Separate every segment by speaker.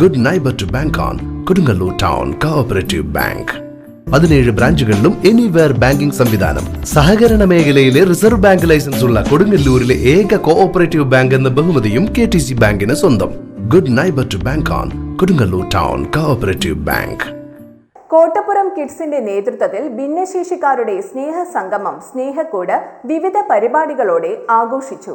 Speaker 1: Good neighbour to bank on Kodungallur town cooperative bank പതിനേഴ് ബ്രാഞ്ചുകളിലും anywhere banking സംവിധാനം. സഹകരണ മേഖലയിലെ റിസർവ് ബാങ്ക് ലൈസൻസ് ഉള്ള കൊടുങ്ങല്ലൂരിലെ ഏക കോഓപ്പറേറ്റീവ് ബാങ്ക് എന്ന ബഹുമതിയും കെ ടി സി ബാങ്കിന് സ്വന്തം. Good neighbour to bank on Kodungallur town cooperative bank
Speaker 2: Kottappuram കിഡ്സിന്റെ നേതൃത്വത്തിൽ ഭിന്നശേഷിക്കാരുടെ സ്നേഹ സംഗമം സ്നേഹക്കൂട് വിവിധ പരിപാടികളോടെ ആഘോഷിച്ചു.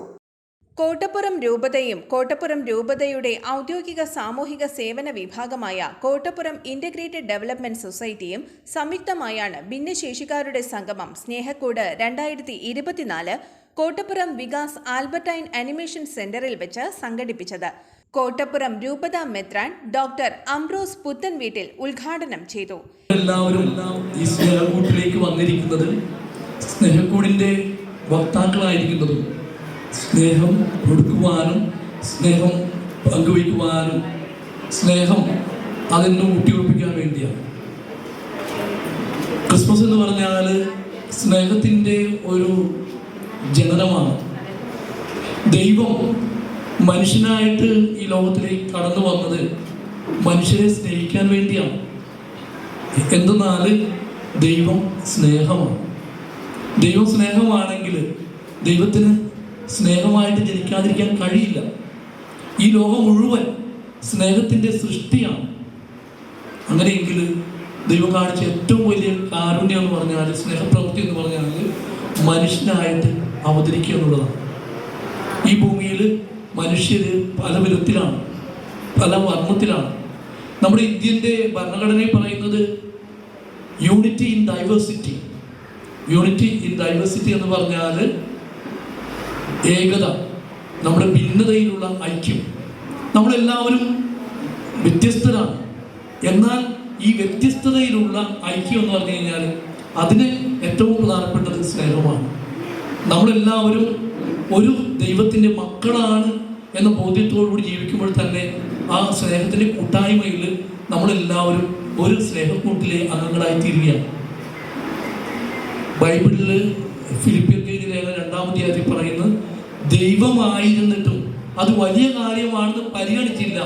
Speaker 2: കോട്ടപ്പുറം രൂപതയും കോട്ടപ്പുറം രൂപതയുടെ ഔദ്യോഗിക സാമൂഹിക സേവന വിഭാഗമായ കോട്ടപ്പുറം ഇന്റഗ്രേറ്റഡ് ഡെവലപ്മെന്റ് സൊസൈറ്റിയും സംയുക്തമായാണ് ഭിന്നശേഷിക്കാരുടെ സംഗമം സ്നേഹക്കൂട് രണ്ടായിരത്തി ഇരുപത്തിനാല് കോട്ടപ്പുറം വികാസ് ആൽബർട്ടൈൻ അനിമേഷൻ സെന്ററിൽ വെച്ച് സംഘടിപ്പിച്ചത്. കോട്ടപ്പുറം രൂപത മെത്രാൻ ഡോക്ടർ അംബ്രോസ് പുത്തൻ വീട്ടിൽ ഉദ്ഘാടനം ചെയ്തു.
Speaker 3: എല്ലാവരും ഈ വന്നിരിക്കുന്നത് സ്നേഹക്കൂടിന്റെ വക്താക്കളായിരിക്കുന്നതും സ്നേഹം കൊടുക്കുവാനും സ്നേഹം പങ്കുവയ്ക്കുവാനും സ്നേഹം അതിന് ഊട്ടിയുറപ്പിക്കാൻ വേണ്ടിയാണ്. ക്രിസ്മസ് എന്ന് പറഞ്ഞാൽ സ്നേഹത്തിന്റെ ഒരു ജനനമാണ്. ദൈവം മനുഷ്യനായിട്ട് ഈ ലോകത്തിലേക്ക് കടന്നു വന്നത് മനുഷ്യരെ സ്നേഹിക്കാൻ വേണ്ടിയാണ്. എന്തെന്നാൽ ദൈവം സ്നേഹമാണ്. ദൈവം സ്നേഹമാണെങ്കിൽ ദൈവത്തിന് സ്നേഹമായിട്ട് ജനിക്കാതിരിക്കാൻ കഴിയില്ല. ഈ ലോകം മുഴുവൻ സ്നേഹത്തിന്റെ സൃഷ്ടിയാണ്. അങ്ങനെയെങ്കിൽ ദൈവം കാണിച്ച ഏറ്റവും വലിയ കാരുണ്യം എന്ന് പറഞ്ഞാൽ സ്നേഹപ്രവൃത്തി എന്ന് പറഞ്ഞാൽ മനുഷ്യനായിട്ട് അവതരിക്കുക എന്നുള്ളതാണ്. ഈ ഭൂമിയിൽ മനുഷ്യർ പല വിധത്തിലാണ് പല വർണത്തിലാണ്. നമ്മുടെ ഇന്ത്യന്റെ ഭരണഘടനയിൽ പറയുന്നത് unity in diversity unity in diversity എന്ന് പറഞ്ഞാൽ ഏകത നമ്മുടെ ഭിന്നതയിലുള്ള ഐക്യം. നമ്മളെല്ലാവരും വ്യത്യസ്തരാണ്. എന്നാൽ ഈ വ്യത്യസ്തതയിലുള്ള ഐക്യം എന്ന് പറഞ്ഞു കഴിഞ്ഞാൽ അതിന് ഏറ്റവും പ്രധാനപ്പെട്ടത് സ്നേഹമാണ്. നമ്മളെല്ലാവരും ഒരു ദൈവത്തിന്റെ മക്കളാണ് എന്ന ബോധ്യത്തോടുകൂടി ജീവിക്കുമ്പോൾ തന്നെ ആ സ്നേഹത്തിന്റെ കൂട്ടായ്മയിൽ നമ്മളെല്ലാവരും ഒരു സ്നേഹക്കൂട്ടിലെ അംഗങ്ങളായി തീരുകയാണ് ബൈബിളിൽ ഫിലിപ്പിയർക്ക് ലേഖ രണ്ടാമത്തെ അധ്യായത്തിൽ പറയുന്നത് ദൈവമായിരുന്നിട്ടും അത് വലിയ കാര്യമാണെന്ന് പരിഗണിച്ചില്ല.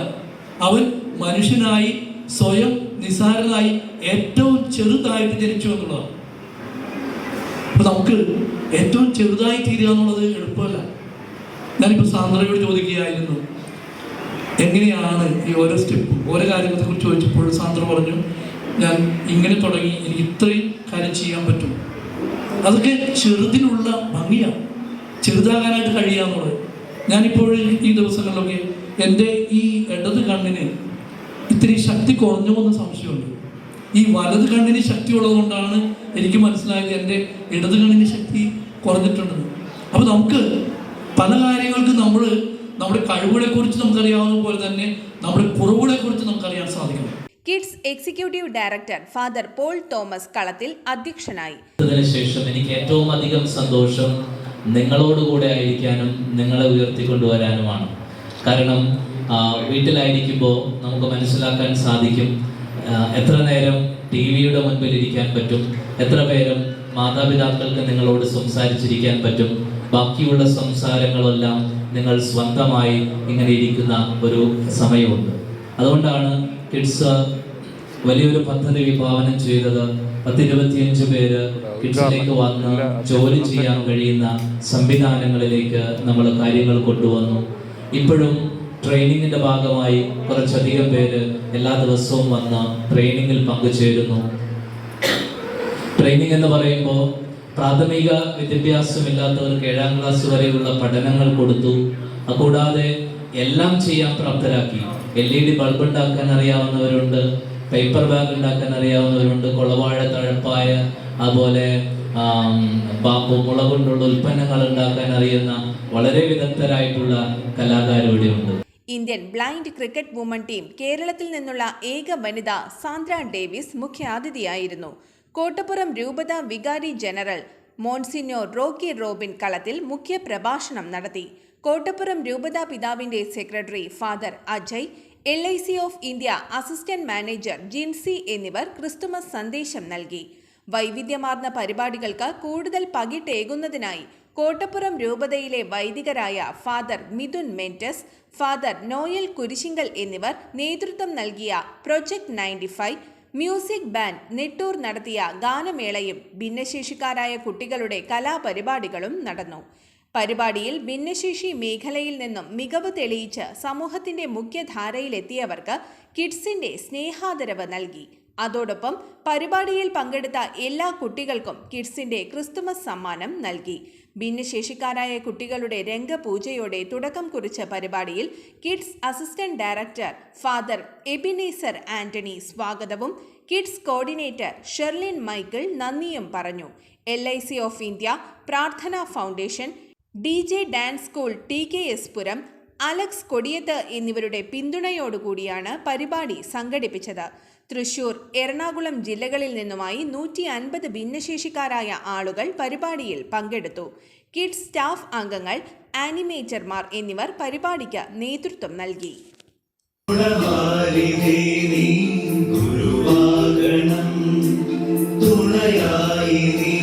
Speaker 3: അവൻ മനുഷ്യനായി സ്വയം നിസാരനായി ഏറ്റവും ചെറുതായിട്ട് ജനിച്ചു എന്നുള്ളതാണ്. അപ്പൊ നമുക്ക് ഏറ്റവും ചെറുതായി തീരുക എന്നുള്ളത് എളുപ്പമല്ല. ഞാനിപ്പോൾ സാന്ദ്രയോട് ചോദിക്കുകയായിരുന്നു എങ്ങനെയാണ് ഈ ഓരോ സ്റ്റെപ്പ് ഓരോ കാര്യങ്ങളെക്കുറിച്ച് ചോദിച്ചപ്പോൾ സാന്ദ്ര പറഞ്ഞു ഞാൻ ഇങ്ങനെ തുടങ്ങി എനിക്ക് ഇത്രയും കാര്യം ചെയ്യാൻ പറ്റും. അതൊക്കെ ചെറുതിലുള്ള ഭംഗിയാണ്. ചെറുതാകാനായിട്ട് കഴിയാന്നുള്ളത് ഞാനിപ്പോൾ ഈ ദിവസങ്ങളിലൊക്കെ എന്റെ ഈ ഇടത് കണ്ണിന് ഇത്തിരി ശക്തി കുറഞ്ഞു എന്ന സംശയമുണ്ട്. ഈ വലത് കണ്ണിന് ശക്തി ഉള്ളതുകൊണ്ടാണ് എനിക്ക് മനസ്സിലായത് എന്റെ ഇടത് കണ്ണിന് ശക്തി കുറഞ്ഞിട്ടുണ്ടെന്ന്. അപ്പോൾ നമുക്ക് പല കാര്യങ്ങൾക്ക് നമ്മൾ നമ്മുടെ കഴിവുകളെക്കുറിച്ച് നമുക്കറിയാവുന്ന പോലെ തന്നെ നമ്മുടെ കുറവുകളെക്കുറിച്ച് നമുക്കറിയാൻ സാധിക്കണം.
Speaker 2: KIDS executive director father Paul Thomas Kalathil അധ്യക്ഷനായി.
Speaker 4: ശേഷം എനിക്ക് ഏറ്റവും അധികം സന്തോഷം നിങ്ങളോടുകൂടെ ആയിരിക്കാനും നിങ്ങളെ ഉയർത്തിക്കൊണ്ടുവരാനുമാണ്. കാരണം വീട്ടിലായിരിക്കുമ്പോൾ നമുക്ക് മനസ്സിലാക്കാൻ സാധിക്കും എത്ര നേരം ടി വിയുടെ മുൻപിൽ ഇരിക്കാൻ പറ്റും എത്ര പേരും മാതാപിതാക്കൾക്ക് നിങ്ങളോട് സംസാരിച്ചിരിക്കാൻ പറ്റും ബാക്കിയുള്ള സംസാരങ്ങളെല്ലാം നിങ്ങൾ സ്വന്തമായി ഇങ്ങനെ ഇരിക്കുന്ന ഒരു സമയമുണ്ട്. അതുകൊണ്ടാണ് കിഡ്സ് വലിയൊരു പദ്ധതി വിഭാവനം ചെയ്തത്. പത്തിരുപത്തിയഞ്ച് പേര് കിഡ്സിലേക്ക് വന്ന് ജോലി ചെയ്യാൻ കഴിയുന്ന സംവിധാനങ്ങളിലേക്ക് നമ്മൾ കാര്യങ്ങൾ കൊണ്ടുവന്നു. ഇപ്പോഴും ട്രെയിനിങ്ങിന്റെ ഭാഗമായി കുറച്ചധികം പേര് എല്ലാ ദിവസവും വന്ന് ട്രെയിനിങ്ങിൽ പങ്കുചേരുന്നു. ട്രെയിനിങ് എന്ന് പറയുമ്പോൾ പ്രാഥമിക വിദ്യാഭ്യാസമില്ലാത്തവർക്ക് ഏഴാം ക്ലാസ് വരെയുള്ള പഠനങ്ങൾ കൊടുത്തു. കൂടാതെ എല്ലാം ചെയ്യാൻ പ്രാപ്തരാക്കി. എൽ ഇ ഡി ബൾബ് ഉണ്ടാക്കാൻ അറിയാവുന്നവരുണ്ട് പേപ്പർ ബാഗ് ഉണ്ടാക്കാൻ അറിയാവുന്നവരുണ്ട് കുളവാഴ തഴപ്പായ അതുപോലെ ബാമ്പു മുള കൊണ്ടുള്ള ഉൽപ്പന്നങ്ങൾ ഉണ്ടാക്കാൻ അറിയുന്ന വളരെ വിദഗ്ധരായിട്ടുള്ള കലാകാരും ഇവിടെയുണ്ട്.
Speaker 2: Indian blind cricket woman team കേരളത്തിൽ നിന്നുള്ള ഏക വനിത സാന്ദ്ര ഡേവിസ് മുഖ്യാതിഥിയായിരുന്നു. കോട്ടപ്പുറം രൂപത വികാരി ജനറൽ മോൺസിനോ റോക്കി റോബിൻ കളത്തിൽ മുഖ്യ പ്രഭാഷണം നടത്തി. കോട്ടപ്പുറം രൂപതാ പിതാവിന്റെ secretary father Ajay L I C of India assistant manager Jincy എന്നിവർ ക്രിസ്തുമസ് സന്ദേശം നൽകി. വൈവിധ്യമാർന്ന പരിപാടികൾക്ക് കൂടുതൽ പകിട്ടേകുന്നതിനായി കോട്ടപ്പുറം രൂപതയിലെ വൈദികരായ ഫാദർ മിഥുൻ മെന്റസ് ഫാദർ നോയൽ കുരിശിങ്കൽ എന്നിവർ നേതൃത്വം നൽകിയ project ninety five music band Nettoor നടത്തിയ ഗാനമേളയും ഭിന്നശേഷിക്കാരായ കുട്ടികളുടെ കലാപരിപാടികളും നടന്നു. പരിപാടിയിൽ ഭിന്നശേഷി മേഖലയിൽ നിന്നും മികവ് തെളിയിച്ച് സമൂഹത്തിന്റെ മുഖ്യധാരയിലെത്തിയവർക്ക് കിഡ്സിന്റെ സ്നേഹാദരവ് നൽകി. അതോടൊപ്പം പരിപാടിയിൽ പങ്കെടുത്ത എല്ലാ കുട്ടികൾക്കും കിഡ്സിന്റെ ക്രിസ്തുമസ് സമ്മാനം നൽകി. ഭിന്നശേഷിക്കാരായ കുട്ടികളുടെ രംഗപൂജയോടെ തുടക്കം കുറിച്ച പരിപാടിയിൽ KIDS assistant director father Ebenezer Antony സ്വാഗതവും കിഡ്സ് കോർഡിനേറ്റർ ഷെർലിൻ മൈക്കിൾ നന്ദിയും പറഞ്ഞു. L I C of India Prarthana foundation D J dance school T K S Puram Alex Kodiyath എന്നിവരുടെ പിന്തുണയോടുകൂടിയാണ് പരിപാടി സംഘടിപ്പിച്ചത്. തൃശൂർ എറണാകുളം ജില്ലകളിൽ നിന്നുമായി നൂറ്റി അൻപത് ഭിന്നശേഷിക്കാരായ ആളുകൾ പരിപാടിയിൽ പങ്കെടുത്തു. കിഡ്സ് സ്റ്റാഫ് അംഗങ്ങൾ ആനിമേറ്റർമാർ എന്നിവർ പരിപാടിക്ക് നേതൃത്വം നൽകി.
Speaker 5: തുണയായി